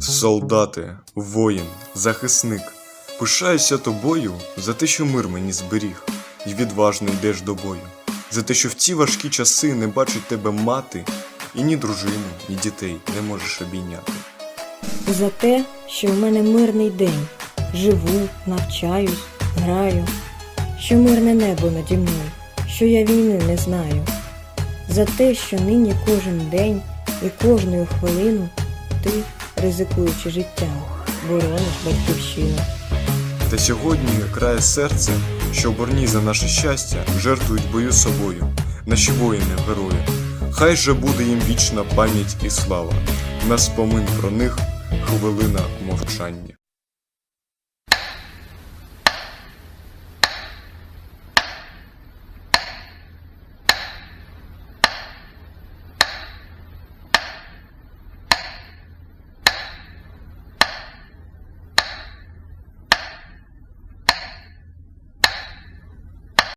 Солдати, воїн, захисник, пишаюся тобою за те, що мир мені зберіг, і відважно йдеш до бою, за те, що в ці важкі часи не бачить тебе мати, і ні дружину, ні дітей не можеш обійняти. За те, що в мене мирний день. Живу, навчаюсь, граю, що мирне небо наді мною, що я війни не знаю. За те, що нині кожен день і кожну хвилину ти, ризикуючи життям, борониш батьківщину. Та сьогодні крає серце, що борні за наше щастя жертвують бою собою, наші воїни, герої. Хай же буде їм вічна пам'ять і слава, на спомин про них хвилина мовчання.